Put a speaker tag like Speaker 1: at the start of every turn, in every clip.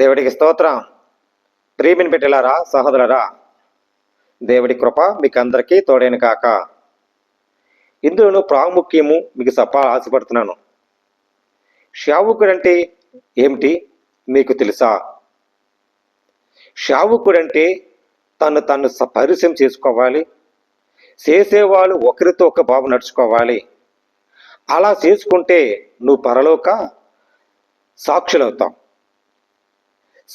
Speaker 1: దేవుడికి స్తోత్రం. ప్రియమిని పెట్టిలారా సహోదరరా దేవుడి కృప మీకు అందరికీ తోడైన కాక ఇందులో ప్రాముఖ్యము మీకు చెప్పాలి ఆశపడుతున్నాను షావుకుడంటే ఏమిటి మీకు తెలుసా? షావుకుడంటే తను తను పరిచయం చేసుకోవాలి. చేసేవాళ్ళు ఒకరితో ఒక బాబు నడుచుకోవాలి. అలా చేసుకుంటే నువ్వు పరలోక సాక్షులవుతాం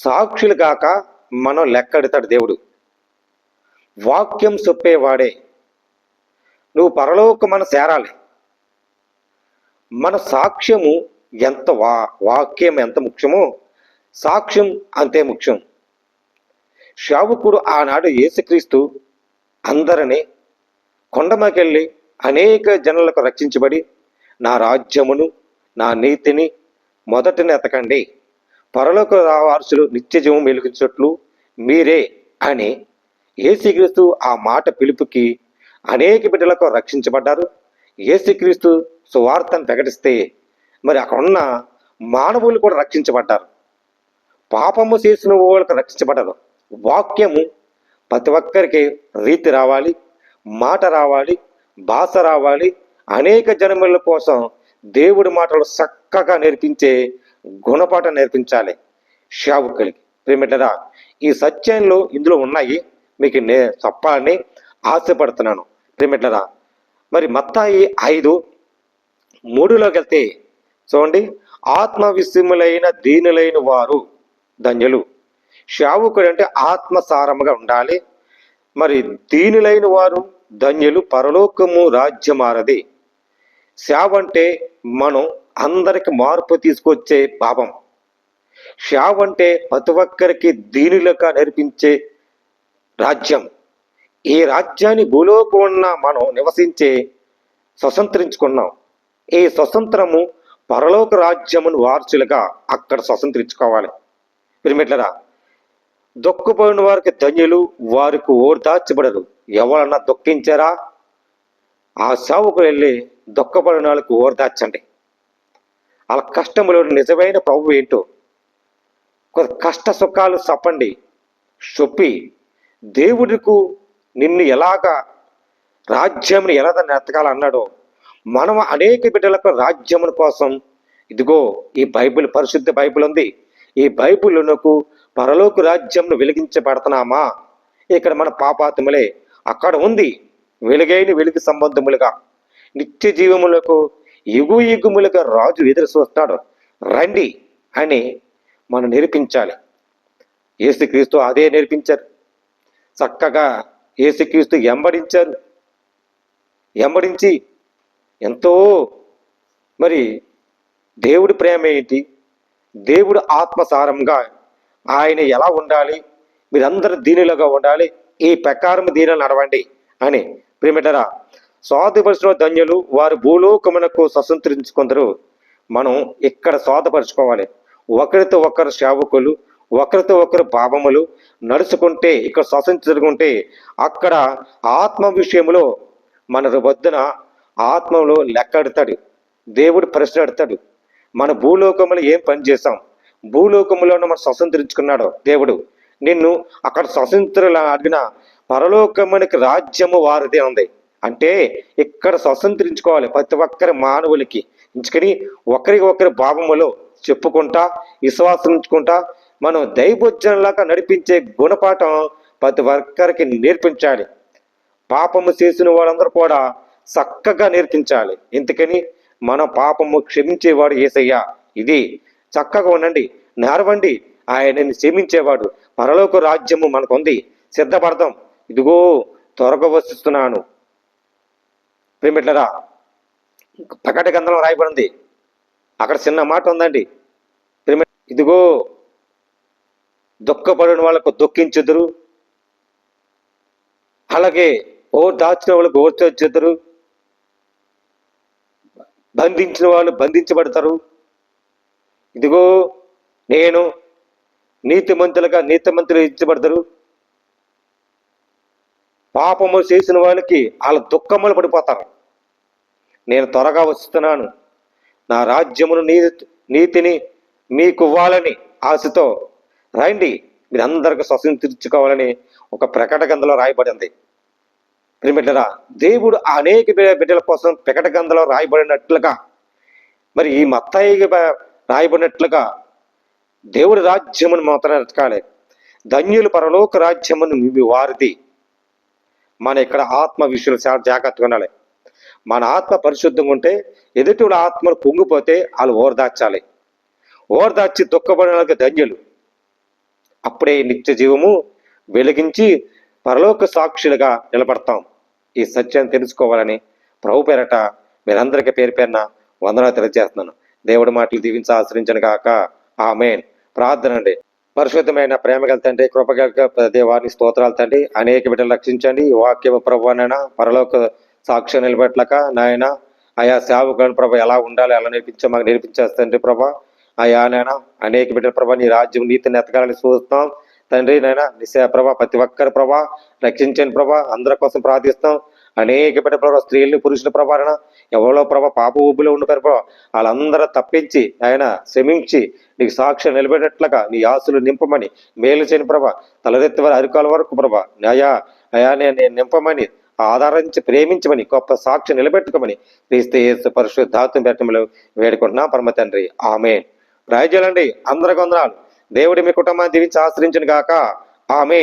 Speaker 1: సాక్షులు కాక మనం లెక్కడతాడు దేవుడు. వాక్యం చెప్పేవాడే. నువ్వు పరలోక మన చేరాలి. మన సాక్ష్యము ఎంత వా వాక్యం ఎంత ముఖ్యమో సాక్ష్యం అంతే ముఖ్యం. శావుకుడు ఆనాడు యేసుక్రీస్తు అందరినీ కొండమకెళ్ళి అనేక జనులకు రక్షించబడి నా రాజ్యమును నా నీతిని మొదటిని ఎతకండి పరలోక వారసులు నిత్యజీవం వెలిగించట్లు మీరే అని ఏసుక్రీస్తు ఆ మాట పిలుపుకి అనేక బిడ్డలకు రక్షించబడ్డారు. ఏసుక్రీస్తు సువార్తను ప్రకటిస్తే మరి అక్కడ ఉన్న మానవులు కూడా రక్షించబడ్డారు. పాపము చేసిన వాళ్ళకు రక్షించబడ్డారు. వాక్యము ప్రతి ఒక్కరికి రీతి రావాలి మాట రావాలి భాష రావాలి. అనేక జనముల కోసం దేవుడి మాటలు చక్కగా నేర్పించే గుణపాఠం నేర్పించాలి. శావుకులకి ప్రేమిటరా ఈ సత్యంలో ఇందులో ఉన్నాయి. మీకు నే చెప్పాలని ఆశపడుతున్నాను. ప్రేమిటరా మరి మత్తాయి ఐదు మూడులోకి వెళ్తే చూడండి. ఆత్మవిస్మలైన దీనులైన వారు ధన్యులు. శావుకుడు అంటే ఆత్మసారముగా ఉండాలి. మరి దీనులైన వారు ధన్యులు పరలోకము రాజ్యమారది. శావ్ అంటే మనం అందరికి మార్పు తీసుకొచ్చే పాపం. షావ్ అంటే ప్రతి ఒక్కరికి దీనులుగా నేర్పించే రాజ్యం. ఈ రాజ్యాన్ని భూలోకం ఉన్న మనం నివసించే స్వతంత్రించుకున్నాం. ఈ స్వతంత్రము పరలోక రాజ్యమును వారసులుగా అక్కడ స్వతంత్రించుకోవాలి. పిరిమిట్లరా దుఃఖపోయిన వారికి ధన్యులు వారికి ఓర్దార్చబడరు ఎవరన్నా దుఃఖించారా ఆ సావుకు వెళ్ళి దుఃఖపడిన వాళ్ళకి ఓర్దార్చండి వాళ్ళ కష్టములో నిజమైన ప్రభు ఏంటో? కొంత కష్ట సుఖాలు చెప్పండి చొప్పి దేవుడికు నిన్ను ఎలాగా రాజ్యంని ఎలా నెత్తకాలన్నాడో మనం అనేక బిడ్డలకు రాజ్యముల కోసం ఇదిగో ఈ బైబిల్ పరిశుద్ధ బైబిల్ ఉంది. ఈ బైబిల్లోనకు పరలోక రాజ్యంను వెలిగించబడుతున్నామా? ఇక్కడ మన పాపాత్ములే అక్కడ ఉంది. వెలుగైన వెలుగు సంబంధములుగా. నిత్య జీవములకు యుగు యుగుములుగా రాజు ఎదురు చూస్తాడు రండి అని మనం నేర్పించాలి. ఏసుక్రీస్తు అదే నేర్పించారు. చక్కగా ఏసుక్రీస్తు ఎంబడించారు. ఎంబడించి ఎంతో మరి దేవుడి ప్రేమ ఏంటి? దేవుడు ఆత్మసారంగా ఆయన ఎలా ఉండాలి? మీరందరూ దీనిలోగా ఉండాలి. ఈ ప్రకారం దీనిలో నడవండి అని ప్రేమిటరా స్వాధపరిచిన ధన్యులు వారు భూలోకమునకు స్వతంత్రించుకుందరు. మనం ఇక్కడ స్వాధపరుచుకోవాలి ఒకరితో ఒకరు సేవకులు ఒకరితో ఒకరు పాపములు నడుచుకుంటే ఇక్కడ స్వతంత్రించుకుంటే అక్కడ ఆత్మ విషయంలో మన వద్దున ఆత్మలో లెక్కడతాడు. దేవుడు ప్రశ్న మన భూలోకములో ఏం పని చేశాం? భూలోకములో మనం స్వతంత్రించుకున్నాడు దేవుడు. నిన్ను అక్కడ స్వతంత్రులు అడిగిన పరలోకమునికి రాజ్యము వారిదే ఉంది. అంటే ఇక్కడ స్వతంత్రించుకోవాలి ప్రతి ఒక్కరి మానవులకి. ఎంచుకొని ఒకరికి ఒకరి భావములో చెప్పుకుంటా విశ్వాసం ఉంచుకుంటా మనం దైవోజ్జనలాగా నడిపించే గుణపాఠం ప్రతి ఒక్కరికి నేర్పించాలి. పాపము చేసిన వాళ్ళందరూ కూడా చక్కగా నేర్పించాలి. ఎందుకని మన పాపము క్షమించేవాడు ఏసయ్యా. ఇది చక్కగా ఉండండి. నేర్వండి. ఆయనని క్షమించేవాడు. పరలోక రాజ్యము మనకుంది. సిద్ధపడదాం. ఇదిగో త్వరగా వస్తున్నాను ప్రేమిట్లరా? ప్రకట గంధంలో రాయబడింది. అక్కడ చిన్న మాట ఉందండి. ప్రేమ ఇదిగో దుఃఖపడిన వాళ్ళకు దుఃఖించుదురు. అలాగే ఓ దాచిన వాళ్ళకు ఓర్చొచ్చుదురు బంధించిన వాళ్ళు బంధించబడతారు. ఇదిగో నేను నీతిమంతులుగా నీతిమంతులు ఇచ్చబడతారు. పాపము చేసిన వానికి వాళ్ళ దుఃఖములు పడిపోతారు. నేను త్వరగా వస్తున్నాను. నా రాజ్యమును నీ నీతిని మీకు ఇవ్వాలని ఆశతో రండి. మీరు అందరికీ స్వసం తీర్చుకోవాలని ఒక ప్రకట గంధలో రాయబడింది. ప్రిమిటరా దేవుడు అనేక బిడ్డల కోసం ప్రకట గంధలో రాయబడినట్లుగా మరి ఈ మత్తాయికి రాయబడినట్లుగా దేవుడి రాజ్యమును మాత్రం ఎతకాలి ధన్యులు పరలోక రాజ్యమును మీ వారిది. మన ఇక్కడ ఆత్మ విషయంలో చాలా జాగ్రత్తగా ఉండాలి. మన ఆత్మ పరిశుద్ధంగా ఉంటే ఎదుటి ఆత్మలు పొంగిపోతే వాళ్ళు ఓర్దార్చాలి ఓర్దార్చి దుఃఖపడిన వాళ్ళకి ధన్యులు. అప్పుడే నిత్య జీవము వెలిగించి పరలోక సాక్షులుగా నిలబడతాం. ఈ సత్యాన్ని తెలుసుకోవాలని ప్రభు పేరట మీరందరికీ పేరు పేరున వందనాలు తెలియజేస్తున్నాను. దేవుడి మాటలు దీవించి ఆశ్రయించను కాక మెయిన్ ప్రార్థన అండి. పరిశుద్ధమైన ప్రేమగల తండ్రి కృపగల దేవాన్ని స్తోత్రాలు తండ్రి. అనేక బిడ్డలు రక్షించండి. ఈ వాక్యం ప్రభు నైనా పరలోక సాక్ష్యం నిలబెట్టలేక నాయన ఆయా సేవకులను ప్రభ ఎలా ఉండాలి ఎలా నేర్పించా మాకు నేర్పించేస్తండి ప్రభా. అయా నాయన అనేక బిడ్డల ప్రభా నీ రాజ్యం నీతిని ఎతకాలని చూస్తాం తండ్రి నాయన నిశా ప్రభా ప్రతి ఒక్కరి ప్రభా. రక్షించండి ప్రభా. అందరి కోసం ప్రార్థిస్తాం. అనేక బిడ్డ స్త్రీలు పురుషుల ప్రభావన ఎవరో ప్రభా పాప ఊబిలో ఉండే ప్రభా వాళ్ళందరూ తప్పించి ఆయన శ్రమించి నీకు సాక్ష్యం నిలబెట్టట్లుగా నీ ఆశలు నింపమని మేలు చేయని ప్రభ తలరెత్తి వారి అరికాల వరకు ప్రభా అయా అయా నేను నింపమని ఆధారించి ప్రేమించమని గొప్ప సాక్షి నిలబెట్టుకోమని క్రీస్తు యేసు పరిశుద్ధాత్మ పెట్టమలు వేడుకుంటున్నా. పరమ తండ్రి ఆమె రాయజలండి అందరికి వందనాలు. దేవుడి మీ కుటుంబాన్ని దీవించి ఆశ్రయించను గాక. ఆమె